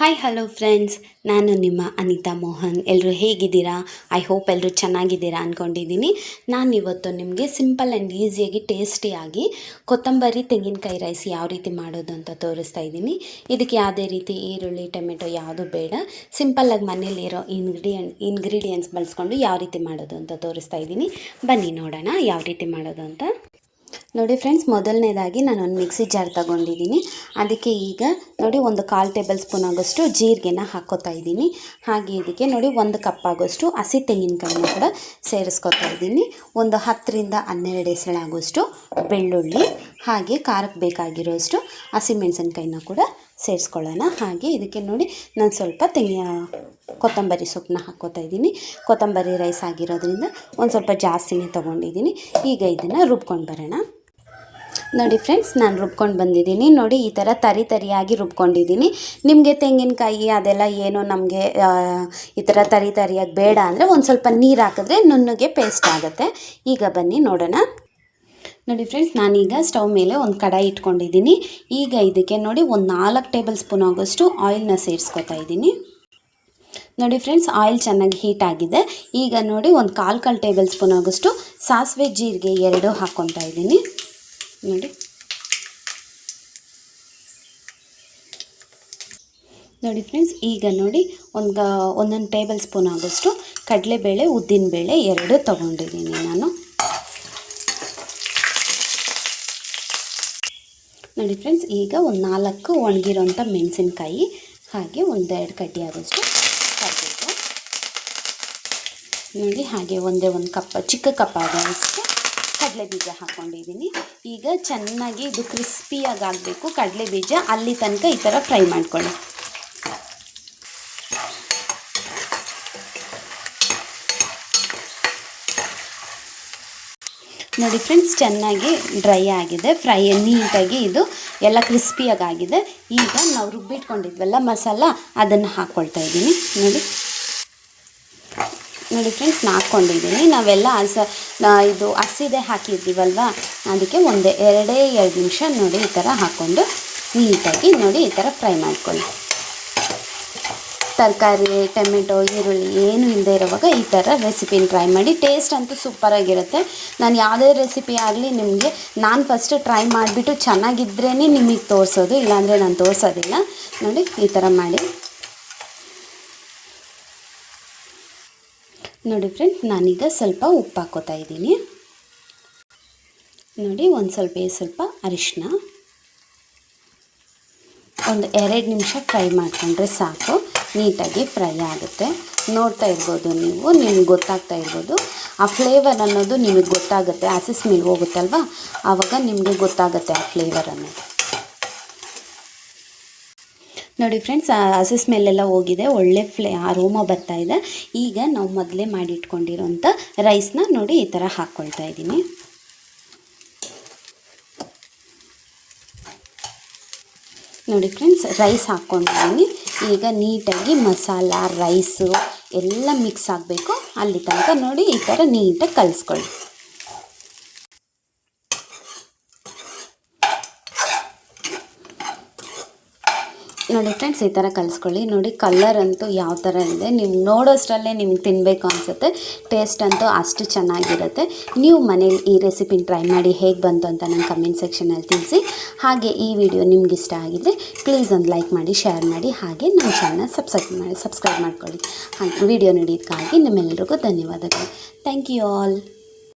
Hi hello friends ನಾನು ನಿಮ್ಮ ಅನಿತಾ ಮೋಹನ್. ಎಲ್ಲರೂ ಹೇಗಿದ್ದೀರಾ? ಐ ಹೋಪ್ ಎಲ್ಲರೂ ಚೆನ್ನಾಗಿದ್ದೀರಾ ಅಂದ್ಕೊಂಡಿದ್ದೀನಿ ನಾನು ಇವತ್ತು ನಿಮಗೆ ಸಿಂಪಲ್ ಆ್ಯಂಡ್ ಈಸಿಯಾಗಿ ಟೇಸ್ಟಿಯಾಗಿ ಕೊತ್ತಂಬರಿ ತೆಂಗಿನಕಾಯಿ ರೈಸ್ ಯಾವ ರೀತಿ ಮಾಡೋದು ಅಂತ ತೋರಿಸ್ತಾ ಇದ್ದೀನಿ. ಇದಕ್ಕೆ ಯಾವುದೇ ರೀತಿ ಈರುಳ್ಳಿ, ಟೊಮೆಟೊ ಯಾವುದು ಬೇಡ. ಸಿಂಪಲ್ಲಾಗಿ ಮನೇಲಿರೋ ಇಂಗ್ರೀಡಿಯೆಂಟ್ ಇಂಗ್ರೀಡಿಯೆಂಟ್ಸ್ ಬಳಸ್ಕೊಂಡು ಯಾವ ರೀತಿ ಮಾಡೋದು ಅಂತ ತೋರಿಸ್ತಾ ಇದ್ದೀನಿ. ಬನ್ನಿ ನೋಡೋಣ ಯಾವ ರೀತಿ ಮಾಡೋದು ಅಂತ. ನೋಡಿ ಫ್ರೆಂಡ್ಸ್ ಮೊದಲನೇದಾಗಿ ನಾನು ಒಂದು ಮಿಕ್ಸಿ ಜಾರ್ ತಗೊಂಡಿದ್ದೀನಿ ಅದಕ್ಕೆ ಈಗ ನೋಡಿ ಒಂದು ಕಾಲು ಟೇಬಲ್ ಸ್ಪೂನ್ ಆಗೋಷ್ಟು ಜೀರಿಗೆನ ಹಾಕೋತಾ ಇದ್ದೀನಿ ಹಾಗೆ ಇದಕ್ಕೆ ನೋಡಿ ಒಂದು ಕಪ್ ಆಗೋಷ್ಟು ಹಸಿ ತೆಂಗಿನಕಾಯಿನ ಕೂಡ ಸೇರಿಸ್ಕೊತಾ ಇದ್ದೀನಿ ಒಂದು ಹತ್ತರಿಂದ ಹನ್ನೆರಡು ಎಸಳಾಗೋಷ್ಟು ಬೆಳ್ಳುಳ್ಳಿ, ಹಾಗೆ ಖಾರಕ್ಕೆ ಬೇಕಾಗಿರೋಷ್ಟು ಹಸಿಮೆಣಸಿನ್ಕಾಯಿನ ಕೂಡ ಸೇರಿಸ್ಕೊಳ್ಳೋಣ. ಹಾಗೆ ಇದಕ್ಕೆ ನೋಡಿ ನಾನು ಸ್ವಲ್ಪ ತೆಂಗಿನ ಕೊತ್ತಂಬರಿ ಸೊಪ್ಪನ್ನ ಹಾಕ್ಕೋತಾ ಇದ್ದೀನಿ ಕೊತ್ತಂಬರಿ ರೈಸ್ ಆಗಿರೋದ್ರಿಂದ ಒಂದು ಸ್ವಲ್ಪ ಜಾಸ್ತಿನೇ ತೊಗೊಂಡಿದ್ದೀನಿ ಈಗ ಇದನ್ನು ರುಬ್ಕೊಂಡು ಬರೋಣ. ನೋಡಿ ಫ್ರೆಂಡ್ಸ್ ನಾನು ರುಬ್ಕೊಂಡು ಬಂದಿದ್ದೀನಿ. ನೋಡಿ, ಈ ಥರ ತರಿ ತರಿಯಾಗಿ ರುಬ್ಕೊಂಡಿದ್ದೀನಿ. ನಿಮಗೆ ತೆಂಗಿನಕಾಯಿ ಅದೆಲ್ಲ ಏನೋ ನಮಗೆ ಈ ಥರ ತರಿ ತರಿಯಾಗಿ ಬೇಡ ಅಂದರೆ ಒಂದು ಸ್ವಲ್ಪ ನೀರು ಹಾಕಿದ್ರೆ ನುಣ್ಣಗೆ ಪೇಸ್ಟ್ ಆಗುತ್ತೆ. ಈಗ ಬನ್ನಿ ನೋಡೋಣ. ನೋಡಿ ಫ್ರೆಂಡ್ಸ್ ನಾನೀಗ ಸ್ಟವ್ ಮೇಲೆ ಒಂದು ಕಡಾಯಿ ಇಟ್ಕೊಂಡಿದ್ದೀನಿ. ಈಗ ಇದಕ್ಕೆ ನೋಡಿ ಒಂದು ನಾಲ್ಕು ಟೇಬಲ್ ಸ್ಪೂನ್ ಆಗೋಷ್ಟು ಆಯಿಲ್ನ ಸೇರಿಸ್ಕೊತಾ ಇದ್ದೀನಿ. ನೋಡಿ ಫ್ರೆಂಡ್ಸ್ ಆಯಿಲ್ ಚೆನ್ನಾಗಿ ಹೀಟ್ ಆಗಿದೆ. ಈಗ ನೋಡಿ ಒಂದು ಕಾಲು ಕಾಲು ಟೇಬಲ್ ಸ್ಪೂನ್ ಆಗೋಷ್ಟು ಸಾಸಿವೆ ಜೀರಿಗೆ ಎರಡು ಹಾಕ್ಕೊತಾ ಇದ್ದೀನಿ. ನೋಡಿ. ನೋಡಿ ಫ್ರೆಂಡ್ಸ್ ಈಗ ನೋಡಿ ಒಂದು, ಒಂದೊಂದು ಟೇಬಲ್ ಸ್ಪೂನ್ ಆಗೋಷ್ಟು ಕಡಲೆಬೇಳೆ, ಉದ್ದಿನಬೇಳೆ ಎರಡು ತೊಗೊಂಡಿದ್ದೀನಿ ನಾನು. ನೋಡಿ ಫ್ರೆಂಡ್ಸ್ ಈಗ ಒಂದು ನಾಲ್ಕು ಒಣಗಿರೋಂಥ ಮೆಣಸಿನ್ಕಾಯಿ, ಹಾಗೆ ಒಂದೆರಡು ಕಡ್ಡಿ ಆಗೋಷ್ಟು ಹಾಕಬೇಕು ನೋಡಿ, ಹಾಗೆ ಒಂದೇ ಒಂದು ಕಪ್ ಚಿಕ್ಕ ಕಪ್ ಆಗೋಷ್ಟು ಕಡಲೆ ಬೀಜ ಹಾಕ್ಕೊಂಡಿದ್ದೀನಿ ಈಗ ಚೆನ್ನಾಗಿ ಇದು ಕ್ರಿಸ್ಪಿಯಾಗಿ ಆಗಬೇಕು ಕಡಲೆ ಬೀಜ ಅಲ್ಲಿ ತನಕ ಈ ಥರ ಫ್ರೈ ಮಾಡ್ಕೊಳ್ಳಿ. ನೋಡಿ ಫ್ರೆಂಡ್ಸ್, ಚೆನ್ನಾಗಿ ಡ್ರೈ ಆಗಿದೆ. ಫ್ರೈ ನೀಟಾಗಿ ಇದು ಎಲ್ಲ ಕ್ರಿಸ್ಪಿಯಾಗಿ ಆಗಿದೆ ಈಗ ನಾವು ರುಬ್ಬಿಟ್ಕೊಂಡಿದ್ವಲ್ಲ ಮಸಾಲ, ಅದನ್ನು ಹಾಕ್ಕೊಳ್ತಾ ಇದ್ದೀನಿ. ನೋಡಿ. ನೋಡಿ ಫ್ರೆಂಡ್ಸ್ ನಾ ಹಾಕ್ಕೊಂಡಿದ್ದೀನಿ ನಾವೆಲ್ಲ ಹಸ ಇದು ಹಸಿದೆ ಹಾಕಿದ್ದೀವಲ್ವಾ? ಅದಕ್ಕೆ ಒಂದೇ, ಎರಡೇ, ಎರಡು ನಿಮಿಷ ನೋಡಿ ಈ ಥರ ಹಾಕ್ಕೊಂಡು ನೀಟಾಗಿ ನೋಡಿ ಈ ಥರ ಫ್ರೈ ಮಾಡ್ಕೊಳ್ಳಿ. ತರಕಾರಿ, ಟೊಮೆಟೊ, ಈರುಳ್ಳಿ ಏನು ಇಲ್ಲದೆ ಇರುವಾಗ ಈ ಥರ ರೆಸಿಪಿನ ಟ್ರೈ ಮಾಡಿ. ಟೇಸ್ಟ್ ಅಂತೂ ಸೂಪರಾಗಿರುತ್ತೆ ನಾನು ಯಾವುದೇ ರೆಸಿಪಿ ಆಗಲಿ ನಿಮಗೆ, ನಾನು ಫಸ್ಟ್ ಟ್ರೈ ಮಾಡಿಬಿಟ್ಟು ಚೆನ್ನಾಗಿದ್ರೇ ನಿಮಗೆ ತೋರಿಸೋದು, ಇಲ್ಲಾಂದರೆ ನಾನು ತೋರಿಸೋದಿಲ್ಲ. ನೋಡಿ ಈ ಥರ ಮಾಡಿ. ನೋಡಿ ಫ್ರೆಂಡ್ ನಾನೀಗ ಸ್ವಲ್ಪ ಉಪ್ಪು ಹಾಕೋತಾ ಇದ್ದೀನಿ. ನೋಡಿ, ಒಂದು ಸ್ವಲ್ಪ ಸ್ವಲ್ಪ ಅರಿಶಿನ ಒಂದು ಎರಡು ನಿಮಿಷ ಫ್ರೈ ಮಾಡಿಕೊಂಡ್ರೆ ಸಾಕು, ನೀಟಾಗಿ ಫ್ರೈ ಆಗುತ್ತೆ. ನೋಡ್ತಾ ಇರ್ಬೋದು ನೀವು, ನಿಮ್ಗೆ ಗೊತ್ತಾಗ್ತಾ ಇರ್ಬೋದು. ಆ ಫ್ಲೇವರ್ ಅನ್ನೋದು ನಿಮಗೆ ಗೊತ್ತಾಗುತ್ತೆ ಹಸಿ ಸ್ಮೆಲ್ ಹೋಗುತ್ತಲ್ವ? ಆವಾಗ ನಿಮಗೆ ಗೊತ್ತಾಗುತ್ತೆ ಆ ಫ್ಲೇವರ್ ಅನ್ನೋದು. ನೋಡಿ ಫ್ರೆಂಡ್ಸ್ ಹಸಿ ಸ್ಮೆಲ್ಲೆಲ್ಲ ಹೋಗಿದೆ, ಒಳ್ಳೆ ಫ್ಲೇ ಅರೋಮ ಬರ್ತಾ ಇದೆ. ಈಗ ನಾವು ಮೊದಲೇ ಮಾಡಿಟ್ಕೊಂಡಿರೋಂಥ ರೈಸ್ನ ನೋಡಿ ಈ ಥರ ಹಾಕ್ಕೊಳ್ತಾ ಇದ್ದೀನಿ. ನೋಡಿ ಫ್ರೆಂಡ್ಸ್ ರೈಸ್ ಹಾಕ್ಕೊಂಡಿದ್ದೀನಿ ಈಗ ನೀಟಾಗಿ ಮಸಾಲ ರೈಸು ಎಲ್ಲ ಮಿಕ್ಸ್ ಆಗಬೇಕು. ಅಲ್ಲಿ ತನಕ ನೋಡಿ ಈ ಥರ ನೀಟಾಗಿ ಕಲಿಸ್ಕೊಳ್ಳಿ. ನೋಡಿ ಫ್ರೆಂಡ್ಸ್ ಈ ಥರ ಕಲಿಸ್ಕೊಳ್ಳಿ. ನೋಡಿ ಕಲರ್ ಅಂತೂ ಯಾವ ಥರ ಇದೆ. ನೀವು ನೋಡೋಷ್ಟರಲ್ಲೇ ನಿಮ್ಗೆ ತಿನ್ನಬೇಕು ಅನಿಸುತ್ತೆ. ಟೇಸ್ಟ್ ಅಂತೂ ಅಷ್ಟು ಚೆನ್ನಾಗಿರುತ್ತೆ. ನೀವು ಮನೇಲಿ ಈ ರೆಸಿಪಿನ ಟ್ರೈ ಮಾಡಿ ಹೇಗೆ ಬಂತು ಅಂತ ನನ್ನ ಕಮೆಂಟ್ ಸೆಕ್ಷನಲ್ಲಿ ತಿಳಿಸಿ. ಹಾಗೆ ಈ ವಿಡಿಯೋ ನಿಮ್ಗೆ ಇಷ್ಟ ಆಗಿದ್ರೆ ಪ್ಲೀಸ್ ಒಂದು ಲೈಕ್ ಮಾಡಿ ಶೇರ್ ಮಾಡಿ. ಹಾಗೆ ನಮ್ಮ ಚಾನಲ್ ಸಬ್ಸ್ಕ್ರೈಬ್ ಮಾಡಿ ಸಬ್ಸ್ಕ್ರೈಬ್ ಮಾಡ್ಕೊಳ್ಳಿ. ಹಾಗೆ ವಿಡಿಯೋ ನೋಡಿದ್ದಕ್ಕಾಗಿ ನಿಮ್ಮೆಲ್ಲರಿಗೂ ಧನ್ಯವಾದಗಳು. Thank you all